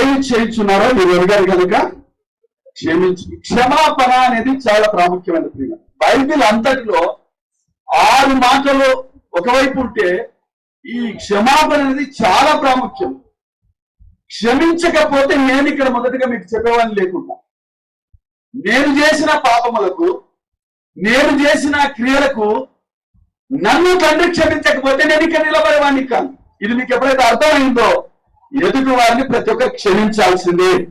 ఏమి చేయించున్నారో మీరు అడిగారు కనుక క్షమించు క్షమాపణ అనేది చాలా ప్రాముఖ్యమైన ప్రియ బైబిల్ అంతటిలో ఆరు మాటలు ఒకవైపు ఉంటే ఈ క్షమాపణ అనేది చాలా ప్రాముఖ్యం. క్షమించకపోతే నేను ఇక్కడ మొదటగా మీకు చెప్పేవాడిని లేకుండా. నేను చేసిన పాపములకు నేను చేసిన క్రియలకు నన్ను తండ్రి క్షమించకపోతే నేను ఇక్కడ నిలబడేవాడిని కాను ఇది మీకు ఎప్పుడైతే అర్థమైందో ఎదుటి వారిని ప్రతి ఒక్కరు క్షమించాల్సిందే.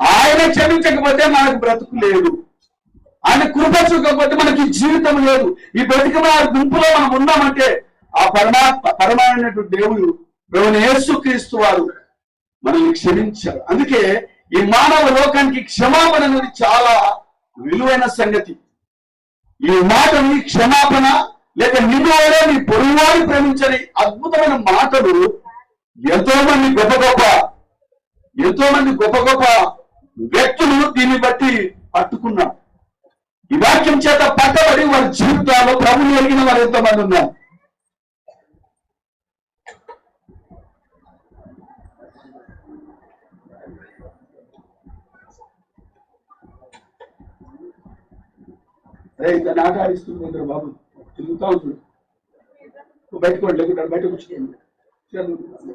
ఆయన క్షమించకపోతే మనకు బ్రతుకు లేదు. ఆయన కృప చూకపోతే మనకి జీవితం లేదు. ఈ బ్రతికిన గుంపులో మనం ఉన్నామంటే ఆ పరమా పరమైనటువంటి దేవుడు దేవుని క్రీస్తు వారు మనల్ని క్షమించారు. అందుకే ఈ మానవ లోకానికి క్షమాపణ అనేది చాలా విలువైన సంగతి. ఈ మాటని క్షమాపణ లేక నిన్ను నీ పొరుగువారిని ప్రేమించని అద్భుతమైన మాటలు ఎంతో మంది గొప్ప గొప్ప ఎంతో మంది గొప్ప గొప్ప వ్యక్తులు దీన్ని బట్టి పట్టుకున్నారు. ఈ వాక్యం చేత పట్టబడి వారి జీవితాల్లో ప్రభుని ఎరిగిన వారు ఎంతమంది ఉన్నారు. అరే దాన్ని ఆట ఆడిస్తుంది బాబు. తిరుగుతా ఉంటుంది నువ్వు బయటకు వెళ్ళి కూర్చుని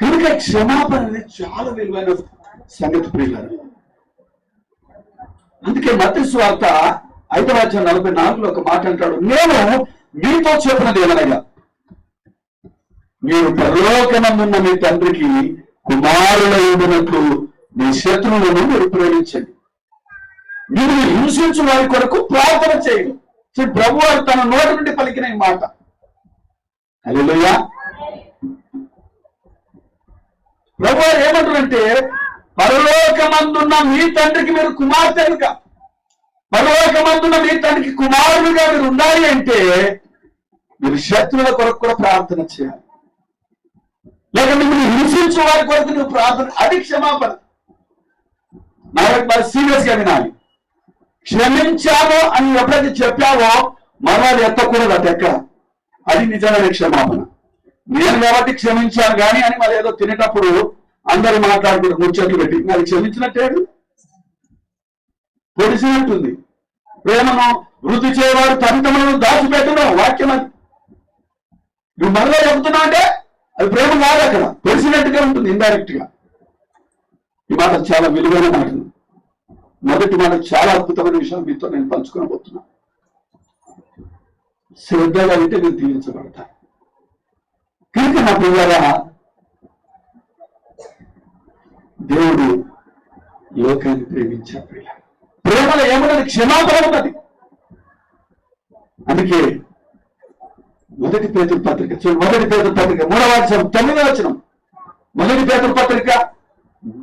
కనుక క్షమాపణ అనేది చాలా విలువైన సంగతి ప్రియులారు. అందుకే మత స్వార్త ఐదవ అధ్యాయం నలభై నాలుగులో ఒక మాట అంటాడు నేను మీతో చెప్పినది ఏమనగా మీరు పరలోకనందున్న మీ తండ్రికి కుమారుల ఉండినట్లు మీ శత్రువులను మీరు ప్రేమించండి. మీరు హింసించు వారి కొరకు ప్రార్థన చేయండి. చూడు, ప్రభు వారు తన నోటి నుండి పలికిన ఈ మాట. అలెలుయా ప్రభు వారు ఏమంటారంటే పరలోకమందున్న మీ తండ్రికి మీరు కుమార్తెలుగా పరలోకమందున్న మీ తండ్రికి కుమారులుగా మీరు ఉండాలి అంటే మీరు శత్రువుల కొరకు కూడా ప్రార్థన చేయాలి. లేక మిమ్మల్ని హింసించే వారి కొరకు నువ్వు ప్రార్థన అది క్షమాపణ. నాకు సీరియస్గా వినాలి. క్షమించాము అని ఎప్పుడైతే చెప్పావో మనవాళ్ళు ఎత్తకూడదు అది ఎక్కడ అది నిజమైన క్షమాపణ. నేను కాబట్టి క్షమించాను కానీ అని మరి ఏదో తినేటప్పుడు అందరూ మాట్లాడుకుంటారు ముచ్చట్లు పెట్టి మరి క్షమించినట్టేడు పొడిసినట్టుంది ప్రేమను వృద్ధి చేయవారు తమితములను దాచిపెట్టడం వాక్యం అది. నువ్వు మరలా చెబుతున్నా అంటే అది ప్రేమ కాదు అక్కడ. తెలిసినట్టుగా ఉంటుంది ఇండైరెక్ట్గా ఈ మాట చాలా విలువైన మాట మొదటి మనకు చాలా అద్భుతమైన విషయం మీతో నేను పంచుకోబోతున్నా. శ్రద్ధగా అంటే నేను దీవించబడతా. కనుక నా పిల్లరా దేవుడు లోకాన్ని ప్రేమించారు పిల్ల ప్రేమలో ఏమున్నది? క్షమాపణ ఉన్నది. అందుకే మొదటి పేదల పత్రిక చూడు మొదటి పేదల పత్రిక మూడవ అధ్యాయం తొమ్మిదవ వచనం. మొదటి పేదల పత్రిక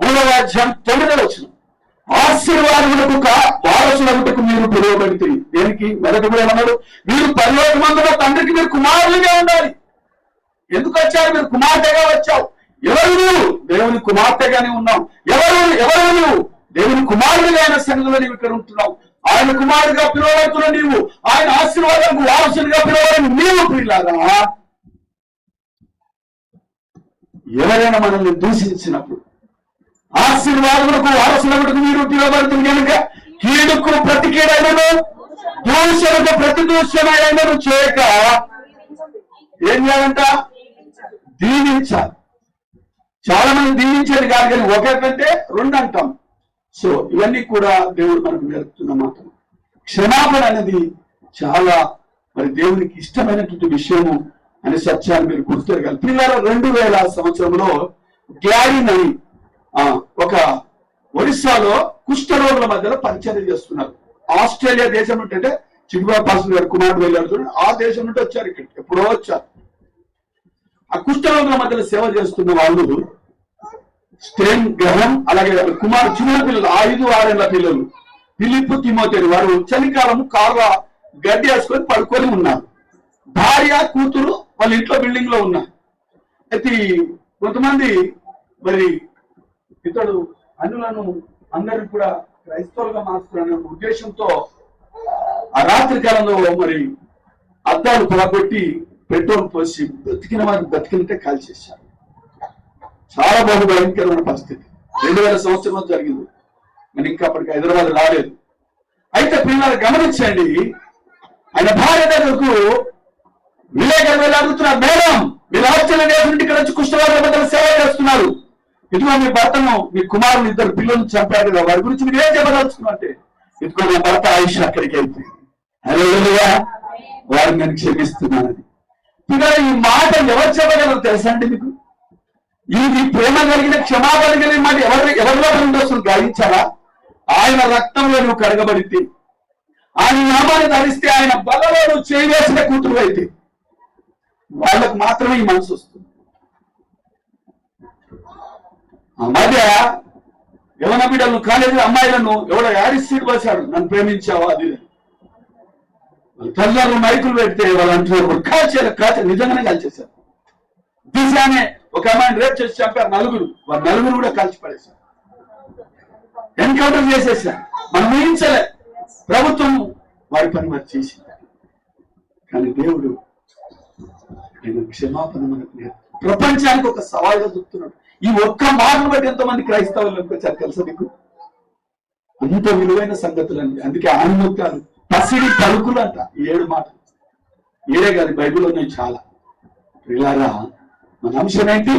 మూడవ అధ్యాయం తొమ్మిదవ వచనం. ఆశీర్వాదములకు వారసులకు మీరు పిలువబడితే దేనికి? మొదటి కూడా ఏమన్నాడు? మీరు పరలోకమందున తండ్రికి మీరు కుమారులుగా ఉండాలి. ఎందుకు వచ్చారు? మీరు కుమార్తెగా వచ్చావు. ఎవరు నువ్వు దేవుని కుమార్తెగానే ఉన్నావు. ఎవరు? ఎవరు నువ్వు దేవుని కుమారుడిగా ఆయన సంగతిలో నీవు ఇక్కడ ఉంటున్నావు. ఆయన కుమారుడిగా పిలువబడుతున్న నీవు. ఆయన ఆశీర్వాదాలకు వారసుడిగా పిలువబడిన నీవు పిల్లారా ఎవరైనా మనల్ని దూషించినప్పుడు ఆశీర్వాదములకు వారసులకు మీరు పిలువబడుతుంది కనుక కీడుకు ప్రతి కీడైనను దూషణకు ప్రతి దూషణైనను చేయక ఏం చేయాలంట? దీవించాలి. చాలా మంది దీవించేది కాదు కానీ ఒకటంటే రెండు అంటాం. సో ఇవన్నీ కూడా దేవుడు మనకు నేర్పుతున్న మాట క్షమాపణ అనేది చాలా మరి దేవునికి ఇష్టమైనటువంటి విషయము అనే సత్యాన్ని మీరు గుర్తురగాలి పిల్లల రెండు వేల సంవత్సరంలో గ్లాడిన్ అని ఒక ఒరిస్సాలో కుష్ఠరోగుల మధ్యలో పరిచయం చేస్తున్నారు. ఆస్ట్రేలియా దేశం ఏంటంటే అంటే చిగుబా గారు కుమారుడు వెళ్ళారు చూడండి ఆ దేశం నుండి వచ్చారు ఇక్కడ ఎప్పుడో వచ్చారు. ఆ కుష్ఠరోగుల మధ్యలో సేవ చేస్తున్న వాళ్ళు స్టేన్ గ్రహం అలాగే కుమారు చిన్న పిల్లలు ఐదు ఆరేళ్ళ పిల్లలు పిలిపు తిమోతేరు వారు చలికాలం కార్ల గడ్డి వేసుకొని పడుకొని ఉన్నారు. భార్య కూతురు వాళ్ళ ఇంట్లో బిల్డింగ్లో ఉన్నారు. అయితే కొంతమంది మరి ఇతడు అన్నులను అందరిని కూడా క్రైస్తవులుగా మార్చుకునే ఉద్దేశంతో ఆ రాత్రి కాలంలో మరి అద్దాలు పగబెట్టి పెట్రోల్ పోసి బతికిన వారిని బతికినట్టే కాల్చేశారు చాలా బహు భయంకరమైన పరిస్థితి. రెండు వేల సంవత్సరంలో జరిగింది. మరి ఇంకా అప్పటికి హైదరాబాద్ రాలేదు. అయితే పిల్లలు గమనించండి ఆయన భార్య దగ్గరకు విలేకరు వెళ్ళి అడుగుతున్నారు మేడం మీరు ఆశ్చర్య ఇక్కడ వచ్చి కుష్ఠరోగ సేవ చేస్తున్నారు. ఇదిగో మీ భర్తను మీ కుమారుని ఇద్దరు పిల్లలు చంపారు కదా వారి గురించి మీరు ఏం చెప్పదలుచుకున్నారు అంటే ఇదిగో నా భర్త ఆయుష్ అక్కడికి వెళ్తే అరే వారిని నేను క్షమిస్తున్నానని పిల్లలు ఈ మాట ఎవరు చెప్పగలరు తెలుసా అండి మీకు? ఇది ప్రేమ కలిగిన క్షమాపణ కలిగిన మాట ఎవరి ఎవరిలో ఉండొచ్చు గ్రహించారా ఆయన రక్తంలో నువ్వు కడగబడితే ఆయన నామాన్ని ధరిస్తే ఆయన బలలో నువ్వు చేయవేసిన కూతురు అయితే వాళ్ళకు మాత్రమే ఈ మనసు వస్తుంది. ఆ మధ్య యవన బిడ్డలను కాలేజీ అమ్మాయిలను ఎవడో యారిస్ సీట్ నన్ను ప్రేమించావా అది. తల్లిదండ్రులు మైకులు పెడితే వాళ్ళు అంటున్నారు కాల్చేయాలి నిజంగానే కాల్చేశారు దిశానే ఒక అమ్మాయిని రేపు చేసి చంపారు నలుగురు. వారు నలుగురు కూడా కాల్చి పడేశారు. ఎన్కౌంటర్ చేసేసారు. మనం ఊహించలే. ప్రభుత్వం వారి పని మరి చేసింది. కానీ దేవుడు ఆయన క్షమాపణ మనకు ప్రపంచానికి ఒక సవాల్గా చెప్తున్నాడు. ఈ ఒక్క మాటను బట్టి ఎంతమంది క్రైస్తవులకు వచ్చారు తెలుసా మీకు? అంత విలువైన సంగతులండి. అందుకే ఆనుమత్యాలు పసిడి పలుకులు అంట ఏడు మాటలు. ఏడే కాదు బైబిల్ ఉన్నాయి చాలా. ప్రిలారా మన అంశం ఏంటి?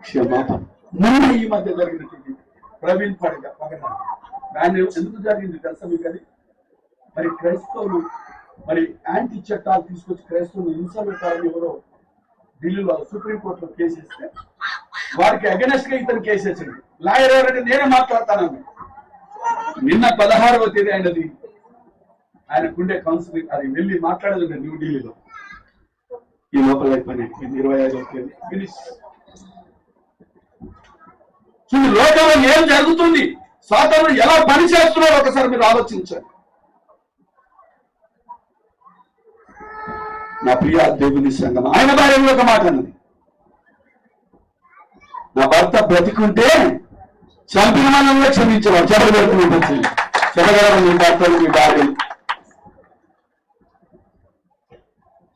క్షమాపణ. మొన్న ఈ మధ్య జరిగినటువంటి ప్రవీణ్ పడగ పగడ దాన్ని ఎందుకు జరిగింది తెలుసా మీకు అది? మరి క్రైస్తవులు మరి యాంటీ చట్టాలు తీసుకొచ్చి క్రైస్తవులు హింసలు పెట్టాలని ఎవరో ఢిల్లీలో సుప్రీంకోర్టులో కేసు వేస్తే వారికి అగెనెస్ట్గా ఇతను కేసు వేసింది లాయర్ ఎవరంటే నేనే మాట్లాడతానని నిన్న పదహారవ తేదీ అయినది. ఆయన గుండె కౌన్సిలింగ్ అది వెళ్ళి మాట్లాడదండి న్యూఢిల్లీలో ఈ లోపల అయిపోయిన ఇరవై ఐదవ తేదీ. ఫినిష్ చూడు లోకంలో ఏం జరుగుతుంది? సాధారణ ఎలా పని చేస్తున్నారో ఒకసారి మీరు ఆలోచించండి. నా ప్రియ దేవుని సంగం ఆయన భార్యలో ఒక మాట అన్నది. నా భర్త బ్రతికుంటే చంపిన మనల్ని క్షమించేవాడు చెప్పబడుతుంది చెప్పగలరు మీ భర్తలు మీ భార్యలు.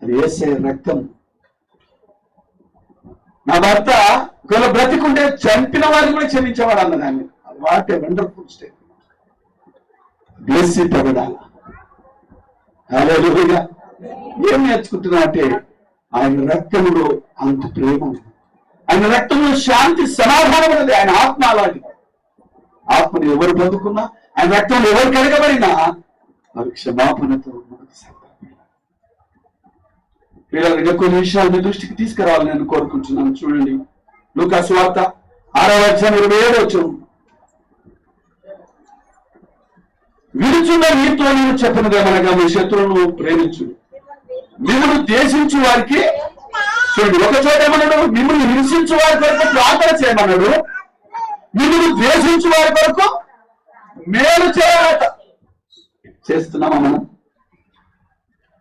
అది వేసే రక్తం. నా భర్త ఒకవేళ బ్రతికుంటే చంపిన వారిని కూడా క్షమించేవాడు అన్న దాన్ని. What a wonderful state Blessy ఏం నేర్చుకుంటున్నా అంటే ఆయన రక్తంలో అంత ప్రేమ ఉంది. ఆయన రక్తంలో శాంతి సమాధానం ఉన్నది. ఆయన ఆత్మ అలాంటిది. ఆత్మను ఎవరు పొందుకున్నా ఆయన రక్తంలో ఎవరు కడగబడినా వారి క్షమాపణతో మనకు పిల్లలు కొన్ని విషయాలు మీ దృష్టికి తీసుకురావాలని నేను కోరుకుంటున్నాను. చూడండి. లూకా వార్త ఆరవ అధ్యాయం ఇరవై ఏడు వచ్చాం విడుచున్న నీతో నేను చెప్పినదేమనగా మీ శత్రువును ప్రేమించు మిమ్మల్ని దేశించు వారికి చూడండి ఒక చోట ఏమన్నాడు? మిమ్మల్ని హింసించు వారి కొరకు ప్రార్థన చేయమన్నాడు. మిమ్మల్ని ద్వేషించు వారి కొరకు మేలు చేయాలట చేస్తున్నామా మనం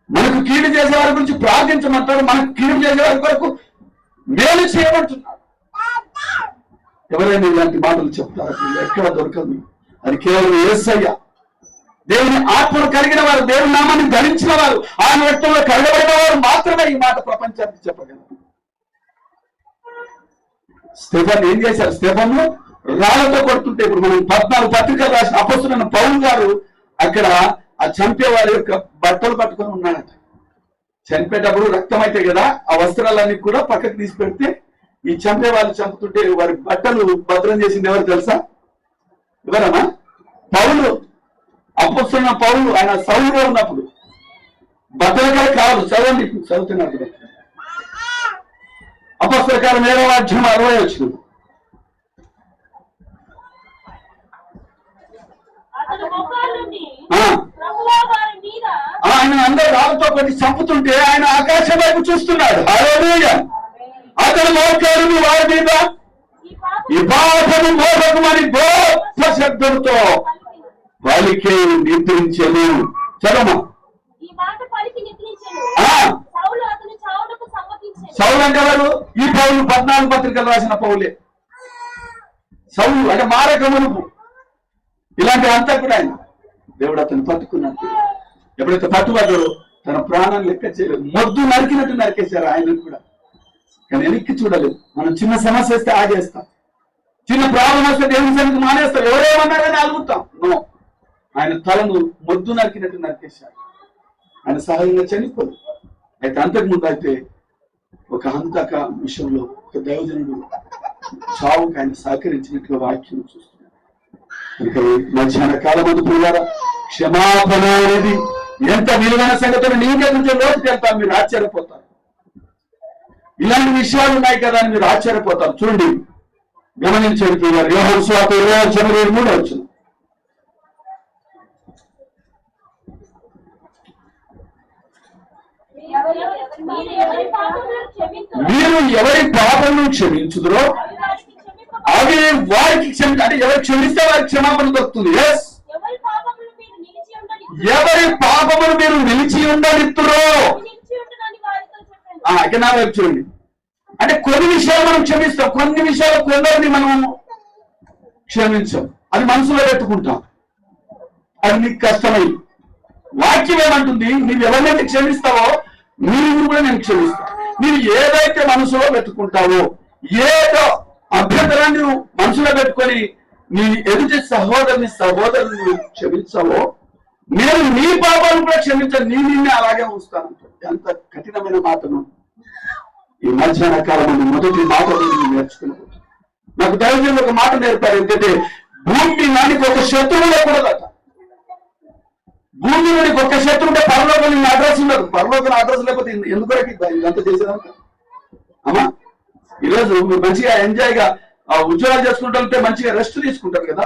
మనకు కీడు చేసే వారి గురించి ప్రార్థించమంటాడు మనకు కీడు చేసే వారి కొరకు మేలు చేయమంటున్నాడు ఎవరైనా ఇలాంటి మాటలు చెప్తారు? ఎక్కడ దొరకదు. అది కేవలం ఏసయ్యా దేవుని ఆత్మను కలిగిన వారు దేవుని నామాన్ని ధరించిన వారు ఆయన రక్తంలో కలగబడిన వారు మాత్రమే ఈ మాట ప్రపంచానికి చెప్పగలరు. స్టెఫన్ ఏం చేశారు? స్టెఫన్ రాళ్ళతో కొడుతుంటే ఇప్పుడు మనం పద్నాలుగు పత్రికలు రాసిన అపస్తున్న పౌన్ గారు అక్కడ ఆ చంపే వారి యొక్క బట్టలు పట్టుకొని ఉన్నాడట. చనిపోయేటప్పుడు రక్తం అయితే కదా ఆ వస్త్రాలన్నీ కూడా పక్కకు తీసి పెడితే ఈ చంపే వాళ్ళు చంపుతుంటే వారి బట్టలు భద్రం చేసింది ఎవరు తెలుసా? ఎవరమ్మా? పౌలు. అప్పస్తున్న పౌలు ఆయన సౌలుగా ఉన్నప్పుడు. భద్రకాయ కాదు చదవండి చదువుతున్నప్పుడు. అపస్త్రకారం ఏడవ అధ్యాయం అరవై వచ్చింది. ఆయన అందరు రాళ్ళతో కొట్టి చంపుతుంటే ఆయన ఆకాశం వైపు చూస్తున్నాడు. హల్లెలూయా. అతడు మోకాడు వారి మీద ఈ పాప ఈ పాపము మోపకమని గొప్ప శబ్దంతో వాళ్ళకే నిద్రించను ఆ. సౌలు అంటే ఈ పౌలు పద్నాలుగు పత్రికలు రాసిన పౌలే. సౌలు అంటే మారక మునుపు. ఇలాంటి అంతా కూడా ఆయన. దేవుడు అతను పట్టుకున్నట్టు. ఎప్పుడైతే పట్టుబడ్డాడో తన ప్రాణాన్ని లెక్క చేయలేదు. మొద్దు నరికినట్టు నరికేశారు ఆయన కూడా. కానీ వెనక్కి చూడలేదు. మనం చిన్న సమస్య వస్తే ఆగేస్తాం. చిన్న ప్రాబ్లం వస్తే దేవుని సన్నిధి మానేస్తాం ఎవరేమన్నారని అలుగుతాం. నో. ఆయన తలను మొద్దు నరికినట్టు నరికేశారు ఆయన సహజంగా చనిపోదు అయితే అంతకుముందు అయితే ఒక హంతక విషయంలో ఒక దైవజనుడు చావుకు ఆయన సహకరించినట్లు వాక్యం చూస్తున్నాడు. మధ్యాహ్న కాలం ముందు పిల్లల క్షమాపణ అనేది ఎంత విలువైన సంగతులు నీకే కొంచెం లోతుకి వెళ్తారు మీరు ఆశ్చర్యపోతారు. ఇలాంటి విషయాలు ఉన్నాయి కదా అని మీరు ఆశ్చర్యపోతారు. చూడండి గమనించండి పిల్లలు యోహన్ స్వాత ఇరవై మూడు వచ్చింది. మీరు ఎవరి పాపను క్షమింతురో క్షమించుదురో అవి వారికి క్షమింపబడును. క్షమి అంటే ఎవరు క్షమిస్తే వారికి క్షమాపణ దొరుకుతుంది. ఎస్ ఎవరి పాపమును మీరు నిలిచి ఉండనిత్తురో. ఇక్కడ నా వైపు చూడండి. అంటే కొన్ని విషయాలు మనం క్షమిస్తాం. కొన్ని విషయాలు కొందరిని మనం క్షమించాం. అది మనసులో పెట్టుకుంటాం. అది నీకు కష్టమై వాక్యం ఏమంటుంది? నీవు ఎవరినైతే క్షమిస్తావో నీవు కూడా నేను క్షమిస్తా. నేను ఏదైతే మనసులో పెట్టుకుంటావో ఏదో అభ్యంతరాన్ని నువ్వు మనసులో పెట్టుకొని నీ ఎదుటి సహోదరుని సహోదరుని నువ్వు క్షమించావో నేను నీ పాపాలను కూడా క్షమించాను. నీ నిన్నే అలాగే ఉంచుతాను. ఎంత కఠినమైన మాటను. ఈ మధ్యాహ్న కాలం మొదటి మాటలు నేను నేర్చుకున్నాను. నాకు దైవజనులు ఒక మాట నేర్పారు ఏంటంటే భూమి నానికి ఒక శత్రువు లేకూడదట భూమి నుండి ఒక శత్రువు పరలోకం అడ్రస్ ఉండదు పరలోకం అడ్రస్ లేకపోతే ఎందుకు ఇదంతా చేసేదంట అమ్మా ఈరోజు మీరు మంచిగా ఎంజాయ్గా ఆ, ఉద్యోగాలు చేసుకుంటుంటే మంచిగా రెస్ట్ తీసుకుంటారు కదా?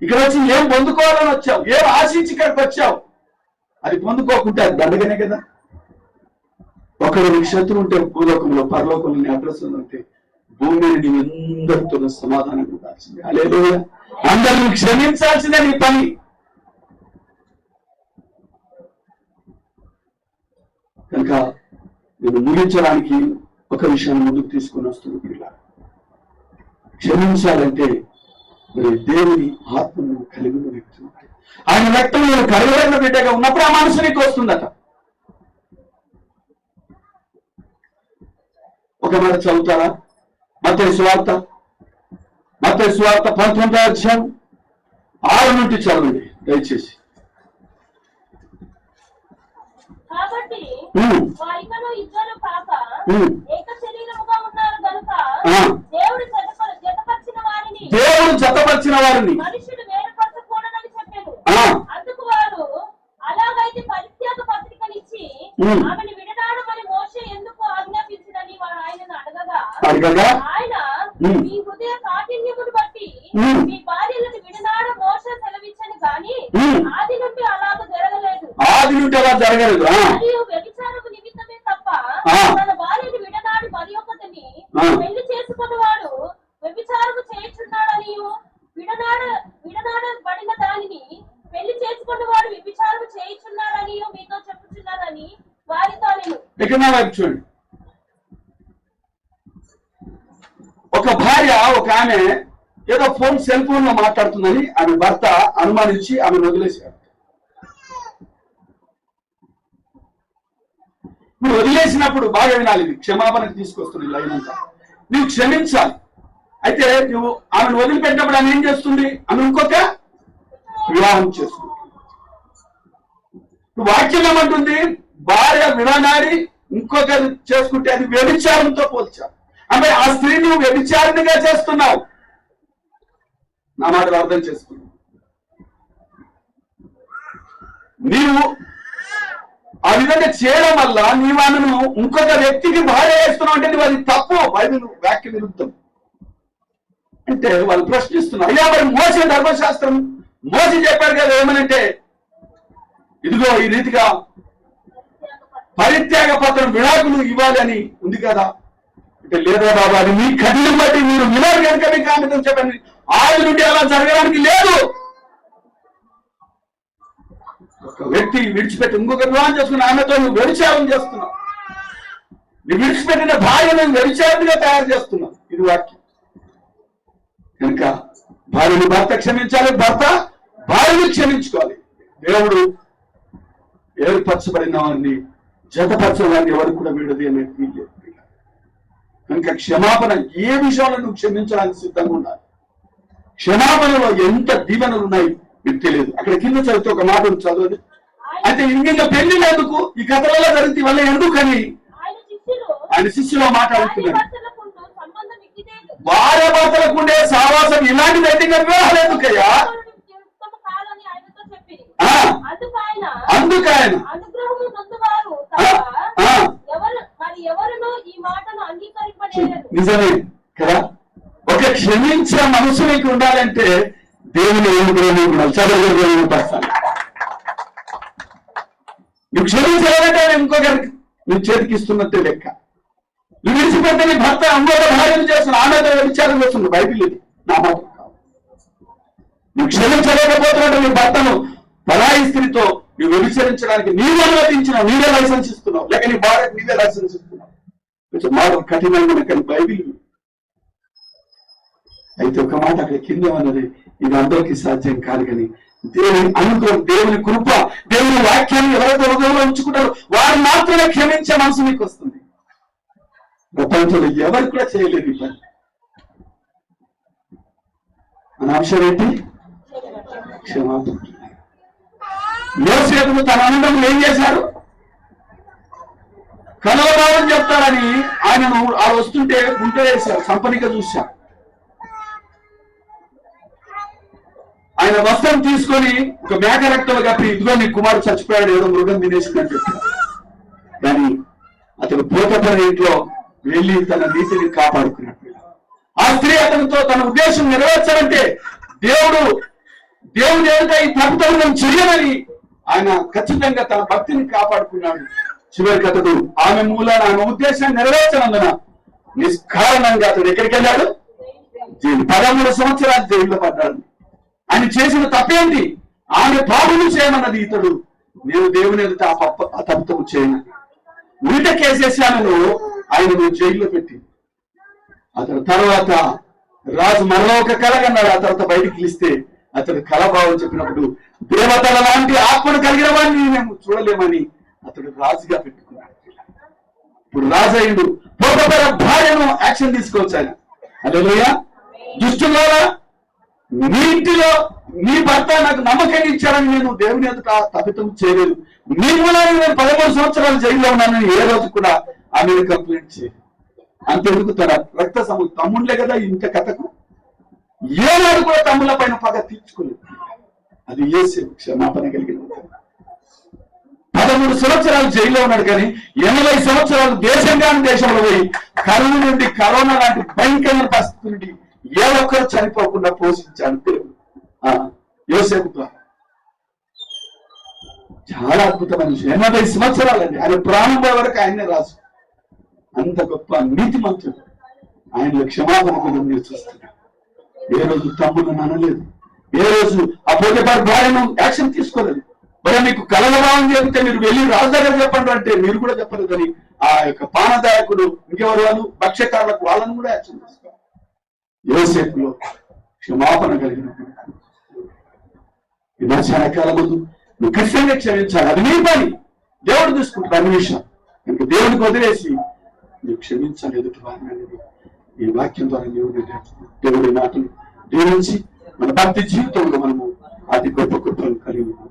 ఇక్కడ వచ్చి ఏం పొందుకోవాలని వచ్చావు? ఏం ఆశించి ఇక్కడికి వచ్చావు? అది పొందుకోకుంటే అది దండగనే కదా? ఒకరు నీకు శత్రువు ఉంటే భూలోకంలో పరలోకంలో నీ అడ్రస్ ఉందంటే భూమి మీద నీవు అందరితో సమాధానం ఉండాల్సిందే. అలేదు అందరు క్షమించాల్సిందే నీ పని. కనుక నేను ముగించడానికి ఒక విషయాన్ని ముందుకు తీసుకుని వస్తుంది పిల్ల క్షమించాలంటే మరి దేవుని ఆత్మను కలిగి వ్యక్తి ఆయన ఆయన నేను కరువైన బిడ్డగా ఉన్నప్పుడు ఆ మనసు నీకు వస్తుందట. ఒక మాట చదువుతారా? మత స్వార్థ మత స్వార్థ పంతొమ్మిదో అధ్యాయం ఆరు నుండి చదవండి. దయచేసి. కాబట్టి దేవుడు జతప- జతపరిచిన వారిని అడగగా ఆయన. మీ హృదయ కాఠిన్యమును బట్టి. మీ భార్యలను విడనాడ మోస సెలవిచ్చని గాని ఉమ్. ఆది నుండి అలాగ జరగలేదు. ఆది నుండి అలా జరగలేదు ఆ, మరియు వ్యభిచారము నిమిత్తమే తప్ప ఆ. తన భార్యను విడనాడి మరి ఒకటిని ఆ. పెళ్ళి చేసుకున్నవాడు వ్యభిచారము చేయుచున్నాడని విడనాడ విడనాడబడిన దానిని పెళ్ళి చేసుకున్నవాడు వ్యభిచారము చేయుచున్నాడని మీతో చెప్పుచున్నానని వారితో నేను ఇక్కడ నా వైపు చూడండి ఒక భార్య ఒక ఆమె ఏదో ఫోన్ సెల్ ఫోన్లో మాట్లాడుతుందని ఆమె భర్త అనుమానించి ఆమె వదిలేశాడు నువ్వు వదిలేసినప్పుడు బాగా వినాలి ఇది క్షమాపణకు తీసుకొస్తుంది లైన్ అంతా. నువ్వు క్షమించాలి. అయితే నువ్వు ఆమెను వదిలిపెట్టినప్పుడు ఆమె ఏం చేస్తుంది? ఆమె ఇంకొక వివాహం చేసుకుంటుంది నువ్వు వాక్యం ఏమంటుంది? భార్య విడనాడి ఇంకొకరు చేసుకుంటే అది వ్యభిచారంతో పోల్చావు. అంటే ఆ స్త్రీని నువ్వు వ్యభిచారణగా చేస్తున్నావు. నా మాటలు అర్థం చేసుకున్నావు నీవు ఆ విధంగా చేయడం వల్ల నీవు ఆమెను ఇంకొక వ్యక్తికి భార్య వేస్తున్నావు అంటే నువ్వు అది తప్పు. బైబిల్ వ్యాఖ్య విరుద్ధం అంటే వాళ్ళు ప్రశ్నిస్తున్నారు అయ్యా మరి మోస ధర్మశాస్త్రం మోసి చెప్పాడు కదా ఏమనంటే ఇదిగో ఈ రీతిగా పరిత్యాగ పత్రం విడాకులు ఇవ్వాలి అని ఉంది కదా. అంటే లేదా బాబా అది మీ కఠినం బట్టి మీరు వినారు కనుక మీకు ఆమెతో చెప్పండి. ఆయన నుండి అలా జరగడానికి లేదు. ఒక వ్యక్తి విడిచిపెట్టి ఇంకొక వివాహం చేసుకుని ఆమెతో నువ్వు వ్యభిచారం చేస్తున్నావు. నువ్వు విడిచిపెట్టిన భార్యను వ్యభిచారంగా తయారు చేస్తున్నావు. ఇది వాక్యం. కనుక భార్యను భర్త క్షమించాలి భర్త భార్యను క్షమించుకోవాలి. దేవుడు ఏర్పరచబడిన వారిని జతపరచిన వారిని ఎవరు కూడా విడది అనేది కనుక క్షమాపణ ఏ విషయంలో నువ్వు క్షమించడానికి సిద్ధంగా ఉండాలి క్షమాపణలో ఎంత దీవెనలు ఉన్నాయి మీకు తెలియదు. అక్కడ కింద చదివితే ఒక మాట ఉంది చదవండి. అయితే ఇంక పెళ్ళి ఎందుకు? ఈ కథలలో జరిగితే వల్ల ఎందుకని? ఆయన శిష్యులు. ఆయన శిష్యులో మాట్లాడుతున్నారు భార్య భర్తలకు ఉండే సావాసం ఇలాంటిది అయితే ఇంకా వివాహాలు ఎందుకయ్యా? అందుకు ఆయన నిజమే కదా? క్షమించే మనసు మీకు ఉండాలంటే దేవుని అనుగ్రహం నీకు చదువు పరుస్తాను నువ్వు క్షమించాలంటే ఇంకొకరికి నువ్వు చేతికిస్తున్నట్టే లెక్క. నువ్వు విడిచిపెట్టని భర్త అమ్మో భార్యను చేస్తున్న ఆమెతో విచారం చేస్తున్నాడు బైబిల్ ఇది. నా మాట నువ్వు క్షమించలేకపోతున్నట్టు నీ భర్తను పరాయి స్త్రీతో నువ్వు వ్యభిచరించడానికి నీవు అనుమతించినావు నీవే లైసెన్స్ ఇస్తున్నావు. లేక నీ భార్యకు నీవే లైసెన్స్ ఇస్తున్నావు. కొంచెం మాట కఠినంగా కానీ బైబిల్ అయితే ఒక మాట అక్కడ కింద ఉన్నది ఇది అందరికీ సాధ్యం కాదు కానీ దేవుని అనుగ్రహం దేవుని కృప దేవుని వాక్యాన్ని ఎవరైతే హృదయంలో ఉంచుకుంటారో వారు మాత్రమే క్షమించే మనసు మీకు వస్తుంది. ప్రపంచంలో ఎవరు కూడా చేయలేదు ఈ పని. మన అంశం ఏంటి? క్షమాపణ. యోసేపును తన అన్నదమ్ములు ఏం చేశారు? కలవరావని చెప్తారని ఆయనను ఆ వస్తుంటే గుంట వేశారు సంపనిక చూశారు. ఆయన వస్త్రం తీసుకొని ఒక మేక రక్తం కప్పి ఇదిగో నీ కుమారుడు చచ్చిపోయాడు ఏదో మృగం తినేసిందని చెప్పారు కానీ అతను పోతపడి ఇంట్లో వెళ్ళి తన నీతిని కాపాడుకున్నాడు. ఆ స్త్రీ అతనితో తన ఉద్దేశం నెరవేర్చాలంటే దేవుడు దేవుడు ఏదైతే ఈ ప్రభుత్వం నేను చెయ్యనని ఆయన ఖచ్చితంగా తన భక్తిని కాపాడుకున్నాడు. చివరికి అతడు ఆమె మూలాన ఆమె ఉద్దేశాన్ని నెరవేర్చనందున నిష్కారణంగా అతడు ఎక్కడికి వెళ్ళాడు? జైలు. పదమూడు సంవత్సరాలు జైల్లో పడ్డాడు. ఆయన చేసిన తప్పేంటి? ఆమె పాపము చేయమన్నది ఇతడు. నేను దేవుని ఎదుట ఆ పప్ప ఆ తప్పుతము చేయను. ఉల్ట కేసేసి ఆయన జైల్లో పెట్టి. అతను తర్వాత రాజు మరో ఒక కళ కన్నాడు ఆ తర్వాత బయటికి పిలిస్తే అతడు కళభావం చెప్పినప్పుడు దేవతల లాంటి ఆత్మను కలిగిన వాడిని మేము చూడలేమని అతడు రాజుగా పెట్టుకున్నాడు. ఇప్పుడు రాజయ్యుడు పోకపోయిన భార్యను యాక్షన్ తీసుకోవచ్చు ఆయన. అదే దుష్టులారా మీ ఇంటిలో మీ భర్త నాకు నమ్మకం ఇచ్చారని నేను దేవుని ఎదుట తప్పితం చేయలేదు. మీ మూలాన్ని నేను పదమూడు సంవత్సరాలు జైల్లో ఉన్నానని ఏ రోజు కూడా ఆమె కంప్లైంట్ చేయలేదు. అంతెందుకు తన రక్త సము తమ్ముళ్ళే కదా ఇంత కథకు? ఏనాడు కూడా తమ్ముళ్ళ పైన పగ తీర్చుకోలేదు. అది ఏసే క్షమాపణ కలిగిన పదమూడు సంవత్సరాలు జైల్లో ఉన్నాడు కానీ ఎనభై సంవత్సరాలు దేశంగాని దేశంలో పోయి కరుణ నుండి కరోనా లాంటి భయంకరమైన పరిస్థితి నుండి ఏ ఒక్కరు చనిపోకుండా పోషించాడు దేవుడు ఆ, యోసేపు ద్వారా. చాలా అద్భుతమైన విషయం. ఎనభై సంవత్సరాలండి. ఆయన ప్రాణం వరకు ఆయనే రాజు. అంత గొప్ప నీతిమంతుడు ఆయనలో క్షమాపణ కూడా మీరు చూస్తున్నారు. ఏ రోజు తమ్ముడు అనలేదు ఏ రోజు ఆ పోటీపాటి భార్యను యాక్షన్ తీసుకోలేదు. మరి మీకు కలవరావని చెప్తే మీరు వెళ్ళి రాజు చెప్పండి అంటే మీరు కూడా చెప్పలేదని ఆ యొక్క పానదాయకుడు ఇంకెవరు వాళ్ళు? భక్ష్యకారులకు వాళ్ళని కూడా యాక్షన్ తీసుకోవాలి. యోసేపులో క్షమాపణ కలిగినప్పుడు ఈ మధ్యాహ్న కాలం ముందు నువ్వు ఖచ్చితంగా క్షమించాలి. అది నీ పని. దేవుడు చూసుకుంటాడు అన్ని విషయం ఇంకా దేవుడికి వదిలేసి నువ్వు క్షమించాలి ఎదుటి వారిని అనేది ఈ వాక్యం ద్వారా దేవుడు దేవుడి మాటలు దీవించి మన భక్తి జీవితంలో మనము అతి గొప్ప గొప్పలు కలిగి ఉన్నాం.